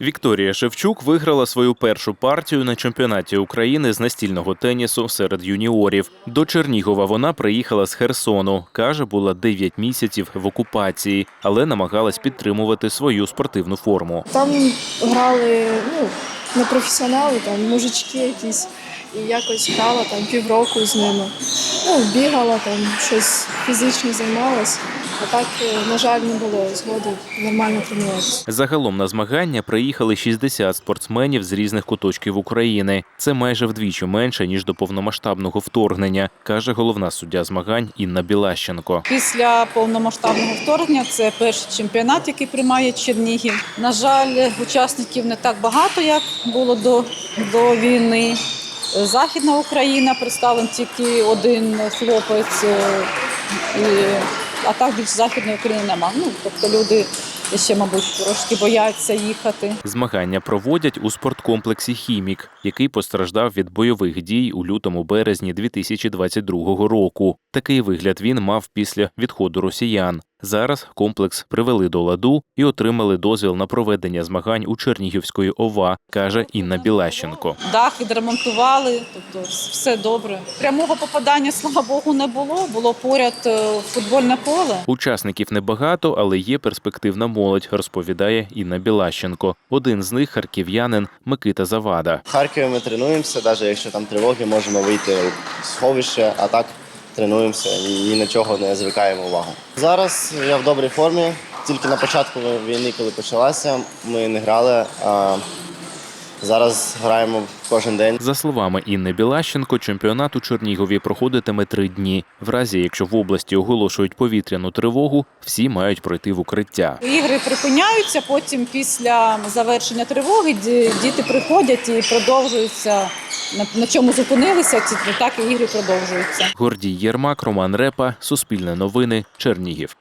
Вікторія Шевчук виграла свою першу партію на чемпіонаті України з настільного тенісу серед юніорів. До Чернігова вона приїхала з Херсону. каже, була 9 місяців в окупації, але намагалась підтримувати свою спортивну форму. Там грали ну, не професіонали, там мужички якісь. І якось грала там півроку з ними. Ну, бігала там, щось фізично займалась. А так, е, на жаль, не було згоди нормально тренуватися. Загалом на змагання приїхали 60 спортсменів з різних куточків України. Це майже вдвічі менше ніж до повномасштабного вторгнення, каже головна суддя змагань Інна Білащенко. Після повномасштабного вторгнення це перший чемпіонат, який приймає Чернігів. На жаль, учасників не так багато, як було до, до війни. Західна Україна представлен тільки один хлопець, е, і, а так більш західної України нема. Ну тобто люди ще, мабуть, трошки бояться їхати. Змагання проводять у спорткомплексі Хімік, який постраждав від бойових дій у лютому-березні 2022 року. Такий вигляд він мав після відходу росіян. Зараз комплекс привели до ладу і отримали дозвіл на проведення змагань у Чернігівської ОВА, каже Інна Білащенко. Дах відремонтували, тобто все добре. Прямого попадання, слава Богу, не було. Було поряд е, футбольне поле. Учасників небагато, але є перспективна молодь, розповідає Інна Білащенко. Один з них харків'янин Микита Завада. В Харкові ми тренуємося, навіть якщо там тривоги, можемо вийти в сховище, а так тренуємося і ні на чого не звикаємо увагу. Зараз я в добрій формі. Тільки на початку війни, коли почалася, ми не грали. А зараз граємо кожен день. За словами Інни Білащенко, чемпіонат у Чернігові проходитиме три дні. В разі, якщо в області оголошують повітряну тривогу, всі мають пройти в укриття. Ігри припиняються. Потім, після завершення тривоги, діти приходять і продовжуються на, чому зупинилися. Ці так і ігри продовжуються. Гордій Єрмак, Роман Репа, Суспільне новини, Чернігів.